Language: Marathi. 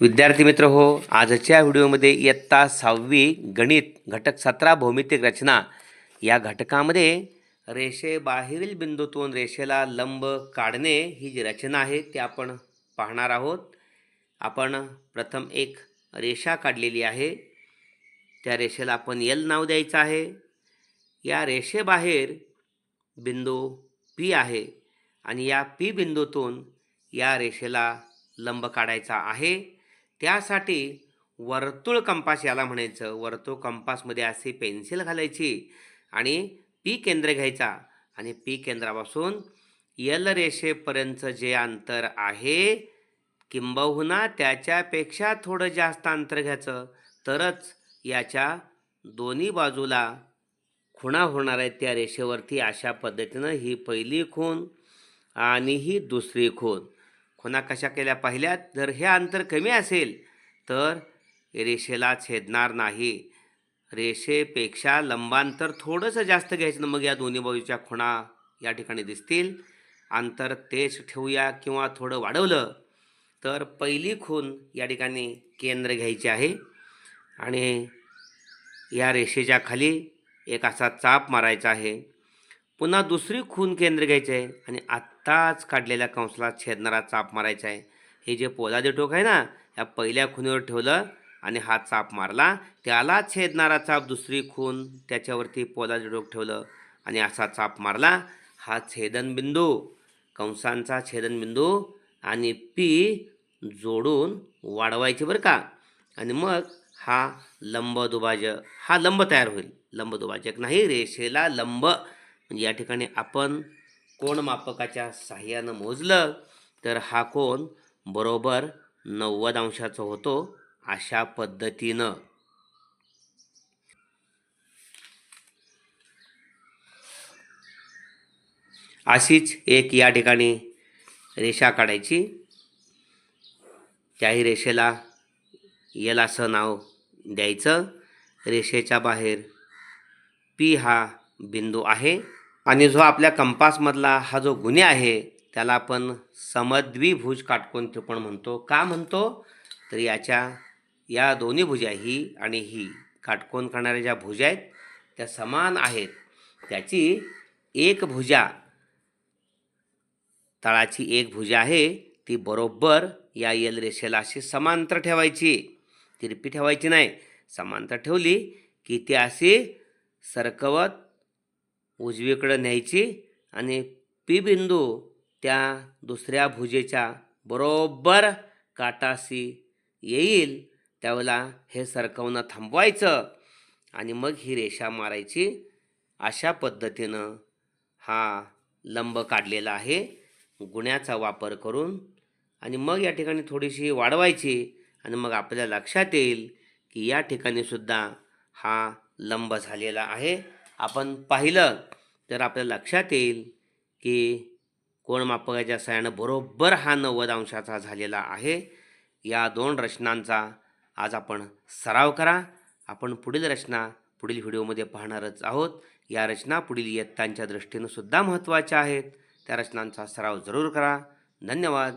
विद्यार्थी मित्र हो आजच्या व्हिडिओमध्ये इयत्ता सहावी गणित घटक सतरा भौमितिक रचना या घटकामध्ये रेषेबाहेरील बिंदूतून रेषेला लंब काढणे ही जी रचना आहे ती आपण पाहणार आहोत. आपण प्रथम एक रेषा काढलेली आहे. त्या रेषेला आपण यल नाव द्यायचं आहे. या रेषेबाहेर बिंदू पी आहे आणि या पी बिंदूतून या रेषेला लंब काढायचा आहे. त्यासाठी वर्तुळ कंपास याला म्हणायचं. वर्तुळ कंपासमध्ये अशी पेन्सिल घालायची आणि पी केंद्र घ्यायचा. आणि पी केंद्रापासून यल रेषेपर्यंतचं जे अंतर आहे किंबहुना त्याच्यापेक्षा थोडं जास्त अंतर घ्यायचं. तरच याच्या दोन्ही बाजूला खुणा होणार आहेत त्या रेषेवरती अशा पद्धतीनं ही पहिली खूण आणि ही दुसरी खूण. खुणा कशा केल्या पाहिल्यात? जर हे अंतर कमी असेल तर रेषेला छेदणार नाही. रेषेपेक्षा लंबांतर थोडंसं जास्त घ्यायचं मग या दोन्ही बाजूच्या खुणा या ठिकाणी दिसतील. अंतर तेच ठेवूया किंवा थोडं वाढवलं तर पहिली खूण या ठिकाणी केंद्र घ्यायची आहे. आणि या रेषेच्या खाली एक असा चाप मारायचा आहे. पुन्हा दुसरी खून केंद्र घ्यायचे आहे आणि आत्ताच काढलेल्या कंसाला छेदणारा चाप मारायचा आहे. हे जे पोलादी टोक आहे ना या पहिल्या खुनीवर ठेवलं आणि हा चाप मारला त्याला छेदणारा चाप दुसरी खून त्याच्यावरती पोलादी टोक ठेवलं आणि असा चाप मारला. हा छेदनबिंदू कंसांचा छेदनबिंदू आणि पी जोडून वाढवायचे बरं का. आणि मग हा लंब दुभाजक हा लंब तयार होईल. लंब दुभाजक नाही रेषेला लंब म्हणजे या ठिकाणी आपण कोण मापकाच्या साह्यानं मोजलं तर हा कोण बरोबर नव्वद अंशाचा होतो अशा पद्धतीनं. अशीच एक या ठिकाणी रेषा काढायची. त्याही रेषेला येल असं नाव द्यायचं. रेषेच्या बाहेर पी हा बिंदू आहे. आणि जो आपल्या कंपासमधला हा जो गुन्हे आहे त्याला आपण समद्विभुज काटकोन त्रिकोण म्हणतो. का म्हणतो? तर याच्या या दोन्ही भुजा ही आणि ही काटकोन करणाऱ्या ज्या भुजा आहेत त्या समान आहेत. त्याची एक भुजा तळाची एक भुजा आहे ती बरोबर या यल रेषेला अशी समांतर ठेवायची. तिरपी ठेवायची नाही. समांतर ठेवली की ती अशी सरकवत उजवीकडं न्यायची आणि पी बिंदू त्या दुसऱ्या भुजेच्या बरोबर काटाशी येईल त्यावेळेला हे सरकवणं थांबवायचं आणि मग ही रेषा मारायची. अशा पद्धतीनं हा लंब काढलेला आहे. गुण्याचा वापर करून आणि मग या ठिकाणी थोडीशी वाढवायची आणि मग आपल्या लक्षात येईल की या ठिकाणी सुद्धा हा लंब झालेला आहे. आपण पाहिलं तर आपल्या लक्षात येईल की कोण मापकाच्या सहाय्यानं बरोबर हा नव्वद अंशाचा झालेला आहे. या दोन रचनांचा आज आपण सराव करा. आपण पुढील रचना पुढील व्हिडिओमध्ये पाहणारच आहोत. या रचना पुढील इयत्तांच्या दृष्टीनं सुद्धा महत्त्वाच्या आहेत. त्या रचनांचा सराव जरूर करा. धन्यवाद.